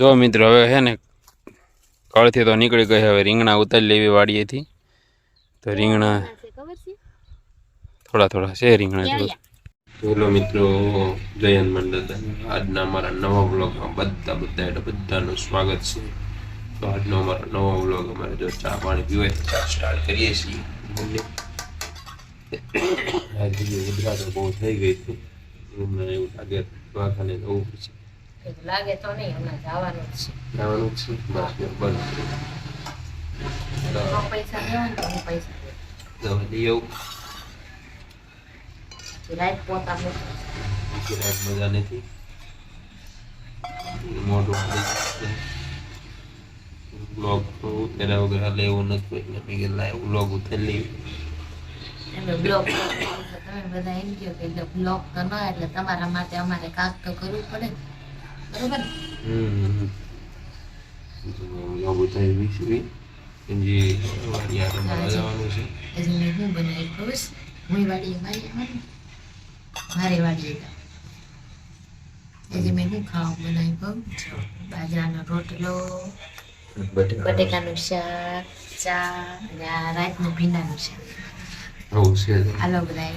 જો મિત્રો હવે છે ને કળથી તો નીકળી ગઈ હવે રીંગણા ઉતારી લેવી વાડીએથી. તો રીંગણા થોડા થોડા છે રીંગણા હેલો મિત્રો જયંત મંડળ. આજના અમારા નવા બ્લોગમાં બધા બધા એટલે બધાનું સ્વાગત છે. તો આજનો અમારો નવો બ્લોગ અમારે જો ચા પાણી પીવાય તો ચા સ્ટાર્ટ કરીએ છીએ. ગુજરાત બહુ થઈ ગઈ હતી. એવું લાગે દવાખાને જવું પડશે. લાગે તો નહીં હમણાં જવાનું જ છે. જવાનું જ છે? બસ ને પૈસા દેવાનું તો પૈસા. દવા પોતા. મજા નથી. મોટું બ્લોગ તેના વગર હાલે એવું નથી એટલે મેં બ્લોગ ઉતારી લઈએ. તમે બધા એમ કહો કે બ્લોગ તો ન એટલે તમારા માટે અમારે કાક તો કરવું પડે ને. બરોબર જવાનું છે. મેં શું બનાવ્યું ખબર હું વાડીએ વાડીએ આવવાનું મારે વાડીએ જાઉં મેં શું ખાવા બનાવ્યું કહું બાજરાનો રોટલો બટેકાનું શાક ચા અને રાતનું ભીનાનું શાક. આવું છે. હાલો બધા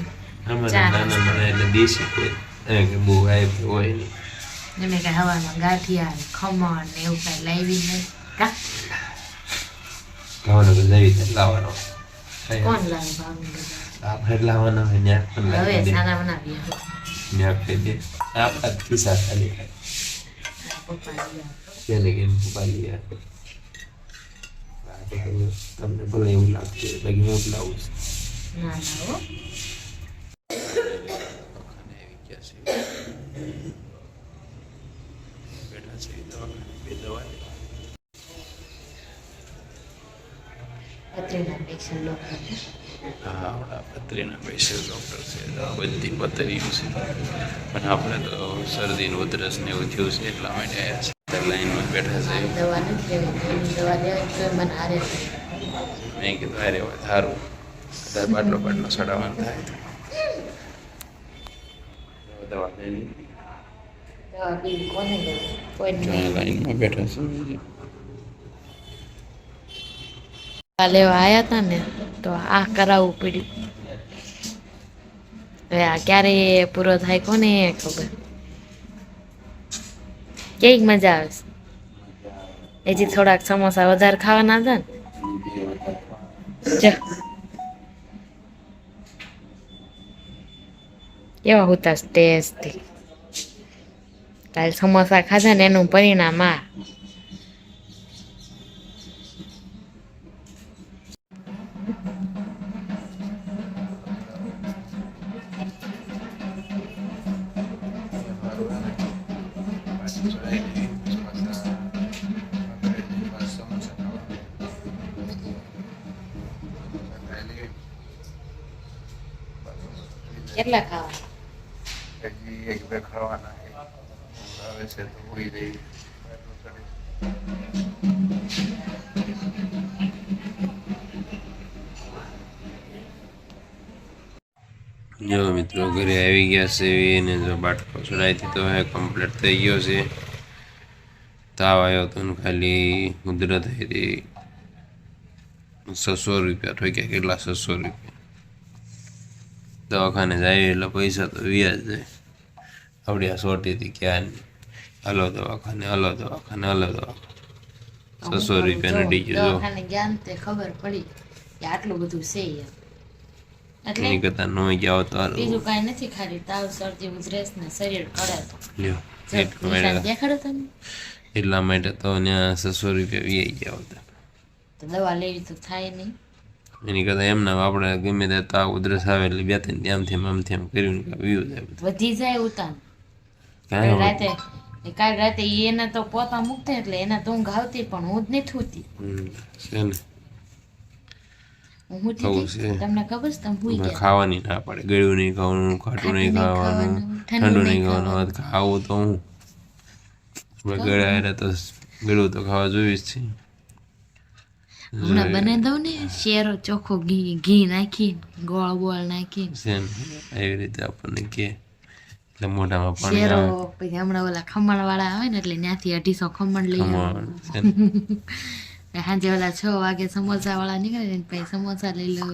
ચા. નાના મને એટલે દેશી કોઈ બહુ આપ્યું હોય નહીં. એમે કે હવામાં ગાંઠિયા ને ખમણ ને એવું કાંઈ લાવી નહીં કા? ખાવાનો તો જઈ રીતે લાવવાનો કોણ લાવે બધા આપણે જ લાવવાના હોય ત્યાં પણ હવે લાવી દે. સાના બનાવીએ. ત્યાં ખાઈ દે. આપણા જ ખિસ્સા ખાલી ખાય. આવે. તેને કે પાલી યાર હવે તમને ભલે એવું હોય બાકી હું જ લાવું છું. ના ના હો પેશન્ટ આપણા પત્રીના સ્પેશિયલ ડૉક્ટર છે બધી છે પણ આપણે તો શરદીનું ઉધરસ ને એવું થયું છે એટલા માટે આવ્યા છે લાઈનમાં બેઠા છે મેં કીધું અરે વાત સારું કદાચ બાટલો બાટલો સડાવવાનું થાય દવા લેવી લાઈનમાં બેઠા છે ને તો આ કરાવવું પડ્યું. આ ક્યારે પૂરો થાય, કોને ખબર? કેવી મજા આવે હજી થોડાક સમોસા વધારે ખાવાના હતા ને કેવા હોતા ટેસ્ટી કાલ સમોસા ખાધા ને એનું પરિણામ આ કેટલા ખાવા એક બે ખાવાના છે આવે છે તો હોઈ રહી જો મિત્રો ઘરે આવી ગયા છે એને જો બાટકો ચડાવી દીધો હે કમ્પ્લીટ થઈ ગયો છે તાવ આવ્યો હતો ને ખાલી ઉધરત થઈ હતી છસો રૂપિયા ઠોક્યા કેટલા છસો રૂપિયા દવાખાને જાય એટલે પૈસા તો વ્યાજ જાય આવડી આ સોટી હતી ક્યાં હલો દવાખાને હલો દવાખાને હલો દવાખાને છસો રૂપિયાનો ડીજો જો દવાખાને ગયા ને તે ખબર પડી કે આટલું બધું છે એટલે એની કરતાં ન ગયા તો બીજું કાંઈ નથી ખાલી તાવ શરદી ઉધરસ ને શરીર કળે તો લ્યો દેખાડો તમે એટલા માટે તો ત્યાં છસો રૂપિયા ગયા હતા તો દવા લેવી તો થાય નહીં એની કરતાં એમના આપણે ગમે તે તાવ ઉધરસ આવે એટલે બે ત્રણ આમ આમથી આમ કર્યું જાય વધી જાય કાંઈ રાતે કાલ રાતે એને તો પોતા મૂકતા એટલે એને તો ઊંઘ આવતી પણ હું જ નહીં થતી. હું. તમને ખબર છે તમે હુઈ ખાવાની ના પડે. ગળ્યું નહીં ખાવાનું ખાટું નહીં ખાવાનું ઠંડુ નહીં ખાવાનું. ખાવું તો હું. ગળ્યા તો ગળું તો ખાવા જોઈએ જ છે. હમણાં બને દઉં ને શેરો ચોખ્ખો ઘી ઘી નાખી ગોળ બોળ નાખી એવી રીતે આપણને કે એટલે મોઢામાં પાણી આવે પછી હમણાં ઓલા ખમણ વાળા આવે ને એટલે ત્યાંથી અઢીસો ખમણ લઈ સાંજે ઓલા છ વાગે સમોસા વાળા નીકળે ને પછી સમોસા લઈ લો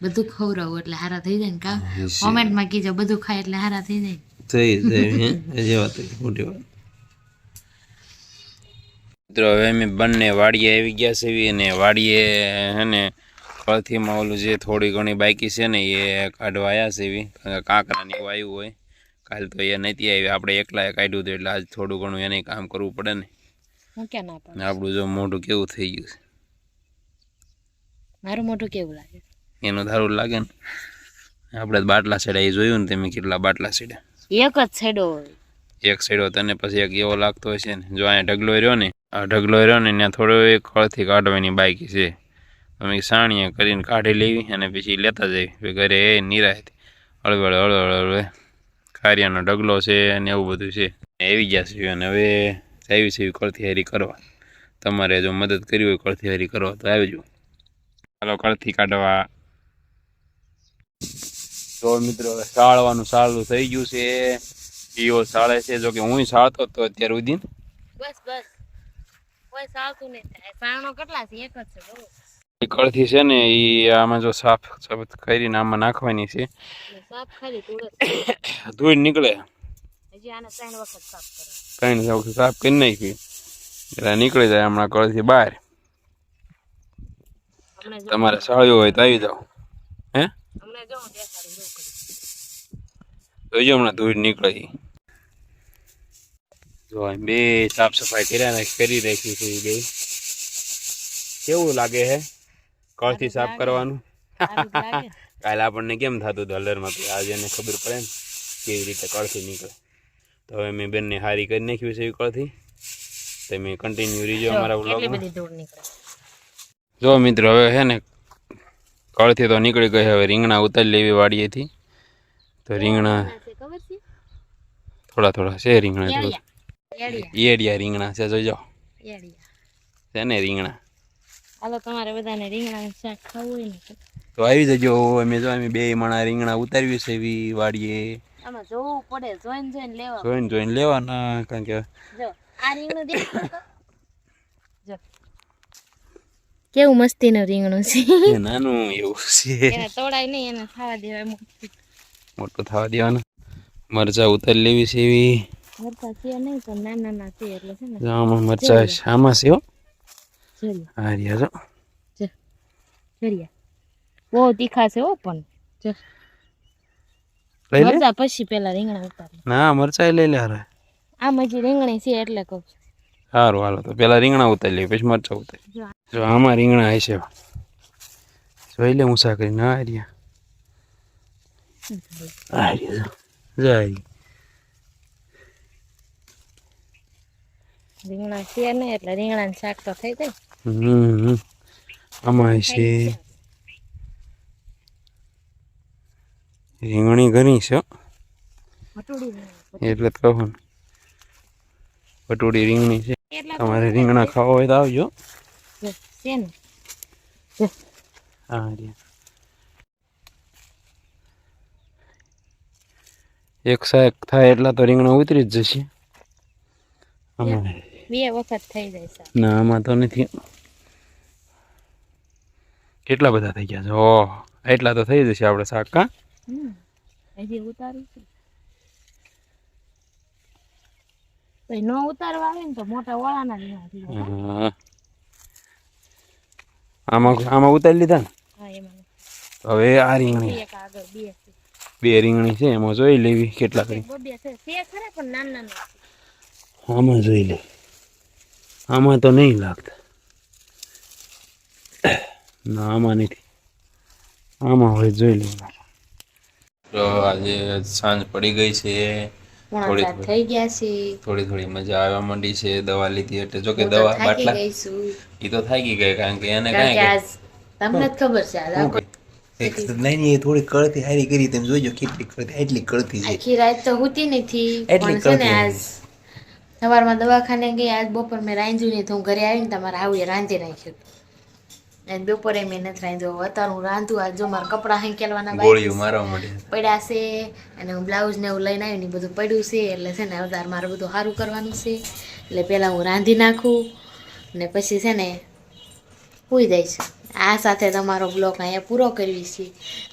બધું ખવડાવું એટલે હારા થઈ જાય ને કા કોમેન્ટમાં કીજો બધું ખાય એટલે હારા થઈ જાય. થઈ જાય હે. એ વાત મોટી વાત. મિત્રો હવે અમે બંને વાડીએ આવી ગયા છે અને વાડીએ હે ને કળથીમાં ઓલું જે થોડી ઘણી બાકી છે ને એ કાઢવા આવ્યા છે એવી. કાંકરાની એવું હોય. કાલ તો એ નથી આવી આપણે એકલા કાઢ્યું હતું એટલે આજ થોડું ઘણું એને કામ કરવું પડે ને. હું ક્યાં ના પાડું આપણું જો મોઢું કેવું થઈ ગયું છે. મારું મોઢું કેવું લાગે? એનું ધારું લાગે ને. આપણે બાટલા સેડા એ જોયું ને તમે કેટલા બાટલા સેડા એક જ છેડો એક છેડો તને પછી એક એવો લાગતો હશે ને. જો અહીંયા ઢગલો રહ્યો ને આ ઢગલો રહ્યો ને ત્યાં થોડો એક કળથી કાઢવાની બાઈક છે. અમે સાણીએ કરીને કાઢી લેવી અને પછી લેતા જઈ ઘરે એ નિરાયત. હળવળ હળવળ હળવે. ખારિયાનો ઢગલો છે અને એવું બધું છે. આવી ગયા છે અને હવે આવી છે કળથી હારી કરવા. તમારે જો મદદ કરવી હોય કળથી હારી કરવા, તો આવજો. ચાલો કળથી કાઢવા. તો મિત્રો સાળવાનું સાળું થઈ ગયું છે. ઈઓ સાળે છે. જો કે હું સાળતો હતો અત્યાર સુધી. બસ બસ. કોઈ સાળતું નહીં. સાળનો કેટલા છે? એક જ છે એ કળથી છે ને એ આમાં જો સાફ સાફ કરીને આમાં નાખવાની છે. ધોઈ ધૂળ નીકળે. ત્રણ વખત સાફ કરી નાખી. એટલે નીકળી જાય હમણાં કળથી બહાર. તમારે સાળ્યું હોય તો આવી જાઓ. હે? જોઈજો હમણાં ધૂળ નીકળે જો બે સાફ સફાઈ કર્યા કરી રાખી છે બે. કેવું લાગે હે? કળથી સાફ કરવાનું. કાલે આપણને કેમ થતું હતું હલરમાં આજે એને ખબર પડે ને કેવી રીતે કળથી નીકળે. તો હવે મેં બેનને હારી કરી નાખ્યું છે એ કળથી તમે કન્ટિન્યુ રીજો અમારા બ્લોગમાં જો મિત્રો હવે છે ને કળથી તો નીકળી ગઈ હવે રીંગણા ઉતારી લેવી વાડીએથી. તો રીંગણા થોડા થોડા છે રીંગણા એડિયા. રીંગણા છે જોઈ જાઓ. છે ને રીંગણા. હાલો તમારે બધાને રીંગણા શાક ખાવું હોય ને તો. આવી જજો અમે જો અમે બે માણા રીંગણા ઉતારવી છે એવી વાડીએ. આમાં જોવું પડે જોઈને જોઈન લેવા. જોઈને જોઈને લેવાના કારણ કે જો આ રીંગણું જો. કેવું મસ્તીનું રીંગણું છે. નાનું એવું છે. એને તોડાય નહીં એને ખાવા દેવાય મોટું. મોટું થવા દેવાનું. મરચા ઉતારી લેવી છે એવી. મરચા છે નહીં પણ નાના નાના છે એટલે છે ને. આમાં મરચા આમાં છે હો. જરિયા હા રહ્યા જો. જરિયા બહુ તીખા છે હો પણ. મરચા પછી પેલા રીંગણા ઉતારી ના મરચા લઈ લે હારે. આમ હજી રીંગણી છે એટલે કહું સારું હાલો તો પેલા રીંગણા ઉતારી લે પછી મરચા ઉતારી જો આમાં રીંગણા હશે. જોઈ લે ઊંસા કરીને ના રહ્યા આ રહ્યા જો. જો આ રહ્યા. રીંગણા છે નહીં એટલે રીંગણાનું શાક તો થઈ જાય. આમાં છે. રીંગણી ઘણી છે. એટલે જ કહું ને રીંગણી છે. તમારે રીંગણા ખાવા હોય તો આવજો. હા એક શાક થાય એટલા તો રીંગણા ઉતરી જ જશે. આમાં બે વખત થઈ જાય ના આમાં તો નથી. કેટલા બધા થઈ ગયા છે? ઓહ એટલા તો થઈ જશે આપણે શાક કા? હજી ઉતારું પછી ન ઉતારવા આવે ને તો મોટા. આમાં આમાં ઉતારી લીધા ને? હવે આ રીંગણી. બે રીંગણી છે એમાં જોઈ લેવી કેટલા કરી. આમાં જોઈ લે. આમાં તો નહીં લાગતા. ના આમાં નથી. આમાં હોય જોઈ લે તો આજે સાંજ પડી ગઈ છે. થોડી થઈ ગયા છે. થોડી થોડી મજા આવવા માંડી છે દવા લીધી એટલે જો કે દવા બાટલા એ તો થાકી ગઈ કારણ કે એને કાંઈ તમને ખબર છે એક નહીં નહીં એ થોડી કળતી હારી કરી તેમ જોજો કેટલી કળતી એટલી કળતી છે. આખી રાત તો હોતી નથી એટલી કળતી છે આજ સવારમાં દવાખાને ગઈ આજ બપોર મેં રાંધ્યું નહીં તો હું ઘરે આવીને તમારે આવું રાંધી નાખ્યું. અને બપોરે મેં નથી રાંધ્યો અત્યારે હું રાંધું આ જો મારા કપડાં હેંકેલવાના ગોળીઓ મારવા માંડે પડ્યા છે અને હું બ્લાઉઝ ને એવું લઈને ને બધું પડ્યું છે એટલે છે ને અવતાર મારે બધું સારું કરવાનું છે એટલે પહેલાં હું રાંધી નાખું ને પછી છે ને સુઈ જઈશ આ સાથે તમારો બ્લોગ અહીંયા પૂરો કરવી છે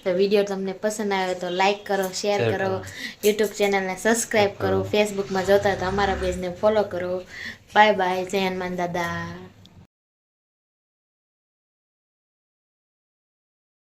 તો વીડિયો તમને પસંદ આવ્યો તો લાઇક કરો શેર કરો. યુટ્યુબ ચેનલને સબસ્ક્રાઈબ કરો ફેસબુકમાં જોતા તો અમારા પેજને ફોલો કરો બાય બાય જય હનુમાન દાદા